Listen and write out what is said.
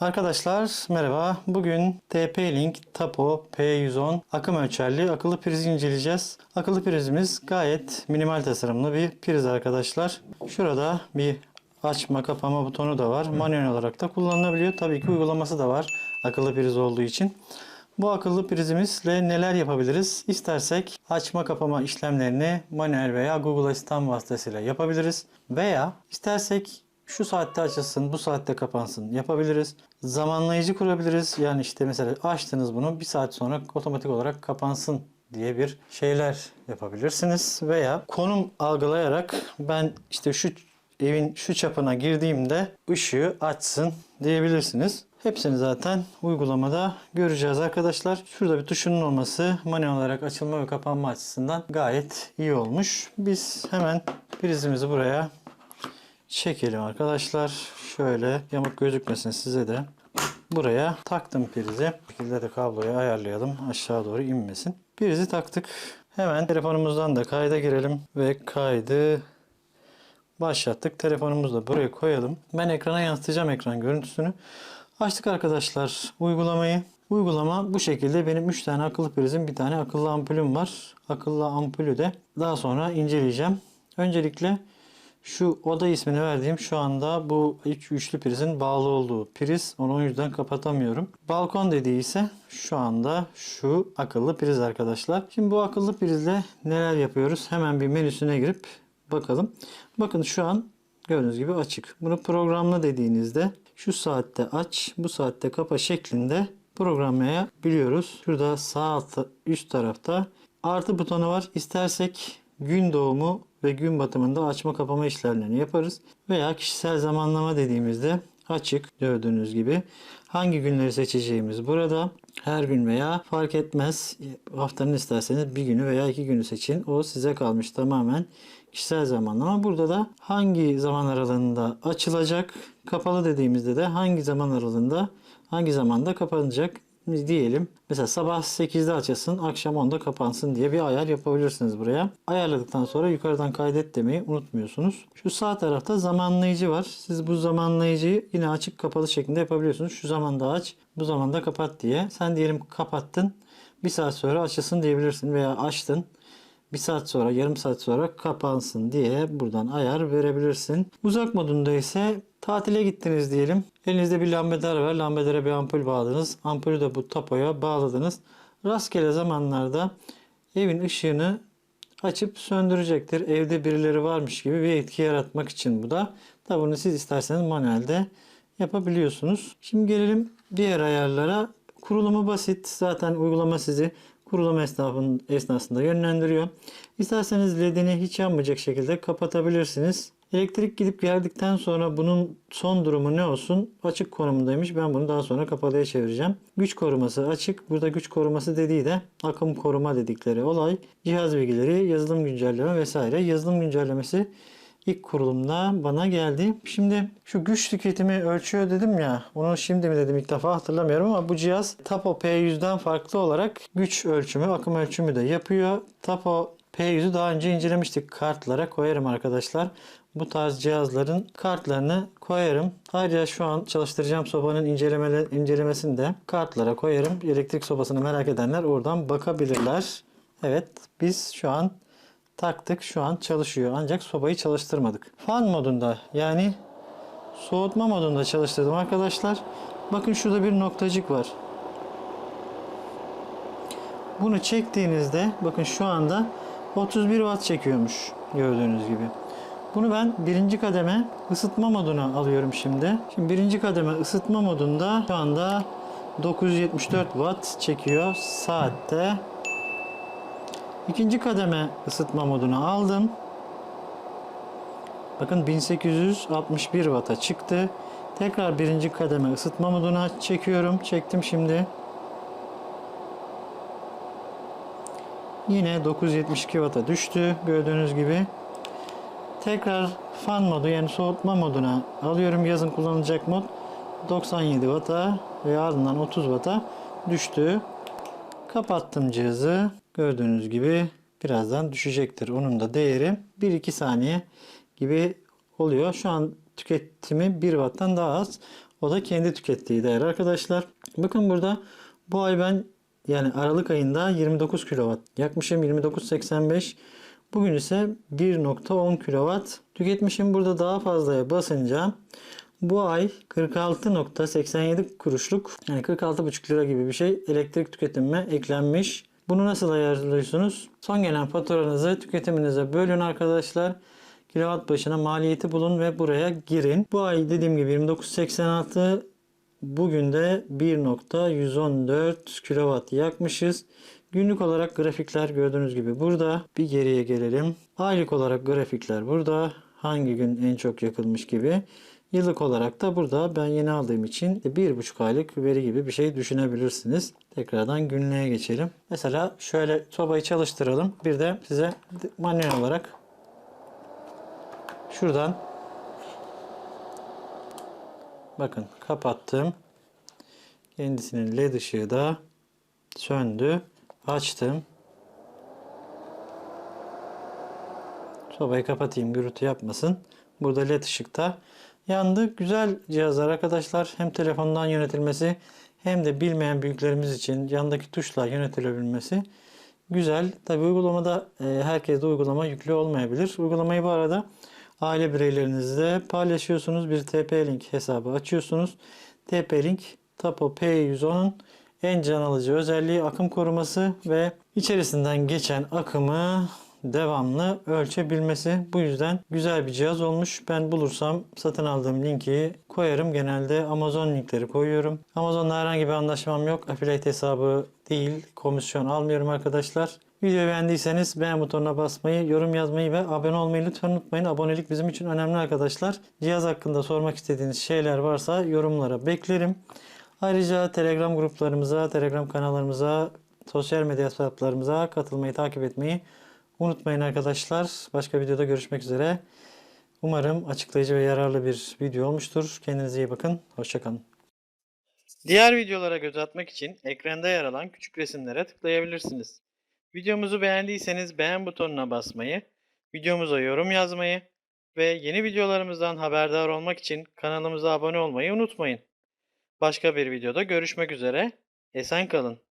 Arkadaşlar merhaba. Bugün TP-Link Tapo P110 akım ölçerli akıllı prizi inceleyeceğiz. Akıllı prizimiz gayet minimal tasarımlı bir priz arkadaşlar. Şurada bir açma kapama butonu da var. Manuel olarak da kullanılabiliyor. Tabii ki uygulaması da var akıllı priz olduğu için. Bu akıllı prizimizle neler yapabiliriz? İstersek açma kapama işlemlerini manuel veya Google Assistant vasıtasıyla yapabiliriz. Veya istersek şu saatte açılsın, bu saatte kapansın yapabiliriz. Zamanlayıcı kurabiliriz. Yani işte mesela açtınız bunu bir saat sonra otomatik olarak kapansın diye bir şeyler yapabilirsiniz. Veya konum algılayarak ben işte şu evin şu çapına girdiğimde ışığı açsın diyebilirsiniz. Hepsini zaten uygulamada göreceğiz arkadaşlar. Şurada bir tuşunun olması manuel olarak açılma ve kapanma açısından gayet iyi olmuş. Biz hemen prizimizi buraya çekelim arkadaşlar. Şöyle yamuk gözükmesin size de. Buraya taktım prizi. Bu şekilde de kabloyu ayarlayalım. Aşağı doğru inmesin. Prizi taktık. Hemen telefonumuzdan da kayda girelim ve kaydı başlattık. Telefonumuzu da buraya koyalım. Ben ekrana yansıtacağım ekran görüntüsünü. Açtık arkadaşlar uygulamayı. Uygulama bu şekilde. Benim 3 tane akıllı prizim, bir tane akıllı ampulüm var. Akıllı ampulü de daha sonra inceleyeceğim. Öncelikle şu oda ismini verdiğim şu anda bu üç üçlü prizin bağlı olduğu priz. Onu o yüzden kapatamıyorum. Balkon dediği ise şu anda şu akıllı priz arkadaşlar. Şimdi bu akıllı prizle neler yapıyoruz? Hemen bir menüsüne girip bakalım. Bakın şu an gördüğünüz gibi açık. Bunu programla dediğinizde şu saatte aç, bu saatte kapa şeklinde programlayabiliyoruz. Şurada sağ altta üst tarafta artı butonu var. İstersek gün doğumu ve gün batımında açma kapama işlemlerini yaparız. Veya kişisel zamanlama dediğimizde açık gördüğünüz gibi. Hangi günleri seçeceğimiz burada. Her gün veya fark etmez. Haftanın isterseniz bir günü veya iki günü seçin. O size kalmış tamamen kişisel zamanlama. Burada da hangi zaman aralığında açılacak, kapalı dediğimizde de hangi zaman aralığında, hangi zamanda kapanacak diyelim. Mesela sabah 8'de açılsın, akşam 10'da kapansın diye bir ayar yapabilirsiniz buraya. Ayarladıktan sonra yukarıdan kaydet demeyi unutmuyorsunuz. Şu sağ tarafta zamanlayıcı var. Siz bu zamanlayıcıyı yine açık kapalı şeklinde yapabiliyorsunuz. Şu zamanda aç, bu zamanda kapat diye. Sen diyelim kapattın, bir saat sonra açılsın diyebilirsin veya açtın. Bir saat sonra, yarım saat sonra kapansın diye buradan ayar verebilirsin. Uzak modunda ise tatile gittiniz diyelim. Elinizde bir lambader var. Lambedere bir ampul bağladınız. Ampulü de bu tapoya bağladınız. Rastgele zamanlarda evin ışığını açıp söndürecektir. Evde birileri varmış gibi bir etki yaratmak için bu da. Tabi bunu siz isterseniz manuelde yapabiliyorsunuz. Şimdi gelelim diğer ayarlara. Kurulumu basit. Zaten uygulama sizi kurulum esnafın, esnasında yönlendiriyor. İsterseniz ledini hiç yanmayacak şekilde kapatabilirsiniz. Elektrik gidip geldikten sonra bunun son durumu ne olsun? Açık konumundaymış. Ben bunu daha sonra kapalıya çevireceğim. Güç koruması açık. Burada güç koruması dediği de akım koruma dedikleri olay. Cihaz bilgileri, yazılım güncelleme vesaire. Yazılım güncellemesi ilk kurulumda bana geldi. Şimdi şu güç tüketimi ölçüyor dedim ya. Onu şimdi mi dedim ilk defa hatırlamıyorum ama bu cihaz Tapo P100'den farklı olarak güç ölçümü, akım ölçümü de yapıyor. Tapo P100'ü daha önce incelemiştik. Kartlara koyarım arkadaşlar. Bu tarz cihazların kartlarını koyarım. Ayrıca şu an çalıştıracağım sobanın incelemeli, incelemesini de kartlara koyarım. Elektrik sobasını merak edenler oradan bakabilirler. Evet biz şu an taktık. Şu an çalışıyor. Ancak sobayı çalıştırmadık. Fan modunda yani soğutma modunda çalıştırdım arkadaşlar. Bakın şurada bir noktacık var. Bunu çektiğinizde bakın şu anda 31 watt çekiyormuş gördüğünüz gibi. Bunu ben birinci kademe ısıtma moduna alıyorum şimdi. Şimdi birinci kademe ısıtma modunda şu anda 974 watt çekiyor saatte. İkinci kademe ısıtma moduna aldım. Bakın 1861 watt'a çıktı. Tekrar birinci kademe ısıtma moduna çekiyorum. Çektim şimdi. Yine 972 watt'a düştü gördüğünüz gibi. Tekrar fan modu yani soğutma moduna alıyorum. Yazın kullanılacak mod 97 watt'a ve ardından 30 watt'a düştü. Kapattım cihazı. Gördüğünüz gibi birazdan düşecektir. Onun da değeri 1-2 saniye gibi oluyor. Şu an tüketimi 1 watt'tan daha az. O da kendi tükettiği değer arkadaşlar. Bakın burada bu ay ben yani Aralık ayında 29 kW yakmışım 29.85. Bugün ise 1.10 kW tüketmişim. Burada daha fazlaya basınca bu ay 46.87 kuruşluk yani 46,5 lira gibi bir şey elektrik tüketimime eklenmiş. Bunu nasıl ayarlıyorsunuz? Son gelen faturanızı tüketiminize bölün arkadaşlar. Kilowatt başına maliyeti bulun ve buraya girin. Bu ay dediğim gibi 29.86 bugün de 1.114 kW yakmışız. Günlük olarak grafikler gördüğünüz gibi burada. Bir geriye gelelim. Aylık olarak grafikler burada. Hangi gün en çok yakılmış gibi. Yıllık olarak da burada ben yeni aldığım için bir buçuk aylık veri gibi bir şey düşünebilirsiniz. Tekrardan günlüğe geçelim. Mesela şöyle sobayı çalıştıralım. Bir de size manuel olarak şuradan bakın kapattım. Kendisinin led ışığı da söndü. Açtım. Sobayı kapatayım gürültü yapmasın. Burada led ışıkta yandı. Güzel cihazlar arkadaşlar. Hem telefondan yönetilmesi hem de bilmeyen büyüklerimiz için yandaki tuşla yönetilebilmesi güzel. Tabi uygulamada e, herkes de uygulama yüklü olmayabilir. Uygulamayı bu arada aile bireylerinizle paylaşıyorsunuz. Bir TP-Link hesabı açıyorsunuz. TP-Link Tapo P110'un en can alıcı özelliği akım koruması ve içerisinden geçen akımı devamlı ölçebilmesi. Bu yüzden güzel bir cihaz olmuş. Ben bulursam satın aldığım linki koyarım. Genelde Amazon linkleri koyuyorum. Amazon'la herhangi bir anlaşmam yok. Affiliate hesabı değil. Komisyon almıyorum arkadaşlar. Videoyu beğendiyseniz beğen butonuna basmayı, yorum yazmayı ve abone olmayı lütfen unutmayın. Abonelik bizim için önemli arkadaşlar. Cihaz hakkında sormak istediğiniz şeyler varsa yorumlara beklerim. Ayrıca Telegram gruplarımıza, Telegram kanallarımıza, sosyal medya hesaplarımıza katılmayı, takip etmeyi unutmayın arkadaşlar. Başka videoda görüşmek üzere. Umarım açıklayıcı ve yararlı bir video olmuştur. Kendinize iyi bakın. Hoşçakalın. Diğer videolara göz atmak için ekranda yer alan küçük resimlere tıklayabilirsiniz. Videomuzu beğendiyseniz beğen butonuna basmayı, videomuza yorum yazmayı ve yeni videolarımızdan haberdar olmak için kanalımıza abone olmayı unutmayın. Başka bir videoda görüşmek üzere. Esen kalın.